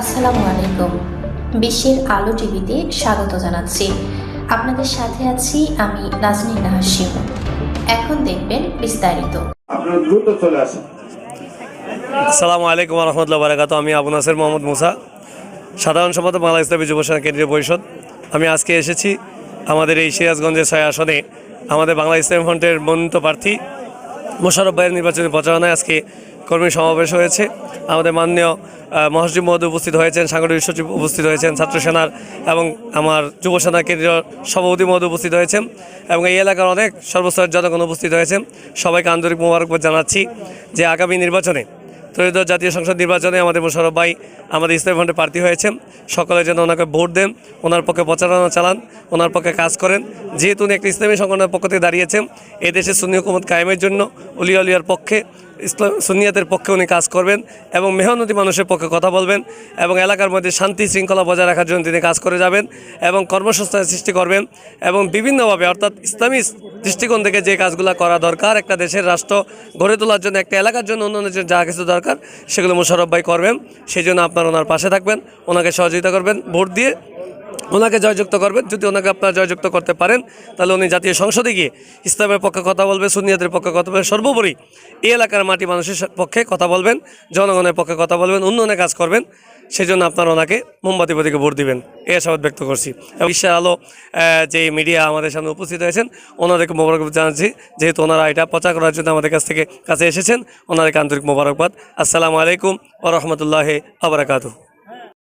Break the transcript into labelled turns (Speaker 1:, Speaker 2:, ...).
Speaker 1: আসসালামু আলাইকুম। বিশ্বের আলো টিভিতে স্বাগত জানাচ্ছি। আপনাদের সাথে আছি আমি নাজনীন নাহাসিম এখন দেখবেন বিস্তারিত।
Speaker 2: আপনারা দ্রুত চলে আসেন।
Speaker 3: আসসালামু আলাইকুম রহমতুল্লাহ বারাকাত আমি আবু নাসের মোহাম্মদ মুসা সাধারণ সম্পাদক বাংলা ইসলামী যুব কেন্দ্রীয় পরিষদ। আমি আজকে এসেছি আমাদের এই সিরাজগঞ্জের ছয় আসনে আমাদের বাংলা ইসলামী ফ্রন্টের মনোনীত প্রার্থী মোশারফ ভাইয়ের নির্বাচনী প্রচারণায়। আজকে কর্মী সমাবেশ হয়েছে। আমাদের মাননীয় মহাসচিব মহোদয় উপস্থিত হয়েছেন, সাংগঠনিক সচিব উপস্থিত হয়েছেন, ছাত্র সেনার এবং আমার যুব সেনা কেন্দ্রীয় সভাপতি মহোদয় উপস্থিত হয়েছেন এবং এই এলাকার অনেক সর্বস্তরের জনগণ উপস্থিত হয়েছেন। সবাইকে আন্তরিক মোবারকবাদ জানাচ্ছি যে আগামী নির্বাচনে, ত্রয়োদশ জাতীয় সংসদ নির্বাচনে আমাদের মোশারফ ভাই আমাদের ইসলামী ফ্রন্টে প্রার্থী হয়েছেন। সকলে যেন ওনাকে ভোট দেন, ওনার পক্ষে প্রচারণা চালান, ওনার পক্ষে কাজ করেন। যেহেতু উনি একটা ইসলামী সংগঠনের পক্ষ থেকে দাঁড়িয়েছেন এই দেশে সুন্নি হুকুমত কায়েমের জন্য উলিয়া উলিয়ার পক্ষে ইসলাম সুনিয়াতের পক্ষে উনি কাজ করবেন এবং মেহনতি মানুষের পক্ষে কথা বলবেন এবং এলাকার মধ্যে শান্তি শৃঙ্খলা বজায় রাখার জন্য তিনি কাজ করে যাবেন এবং কর্মসংস্থান সৃষ্টি করবেন এবং বিভিন্নভাবে, অর্থাৎ ইসলামী দৃষ্টিকোণ থেকে যে কাজগুলো করা দরকার, একটা দেশের রাষ্ট্র গড়ে তোলার জন্য, একটা এলাকার জন্য উন্নয়নের জন্য যা কিছু দরকার, সেগুলো মোশারফ ভাই করবেন। সেই জন্য আপনার ওনার পাশে থাকবেন, ওনাকে সহযোগিতা করবেন, ভোট দিয়ে ওনাকে জয়যুক্ত করবেন। যদি ওনাকে আপনারা জয়যুক্ত করতে পারেন, তাহলে উনি জাতীয় সংসদে গিয়ে ইসলামের পক্ষে কথা বলবে সুনিয়াদের পক্ষে কথা বলবেন সর্বোপরি এই এলাকার মাটি মানুষের পক্ষে কথা বলবেন, জনগণের পক্ষে কথা বলবেন উন্নয়নের কাজ করবেন সেই জন্য আপনারা ওনাকে মোমবাতি প্রতীকে ভোট দিবেন। এই আশাবাদ ব্যক্ত করছি। বিশ্বের আলো যে মিডিয়া আমাদের সামনে উপস্থিত হয়েছেন, ওনাদেরকে মোবারকবাদ জানাচ্ছি, যেহেতু ওনারা এটা প্রচার করার জন্য আমাদের কাছ থেকে কাছে এসেছেন, ওনাদেরকে আন্তরিক মোবারকবাদ। আসসালামু আলাইকুম ও রহমতুল্লাহ আবরাকাতু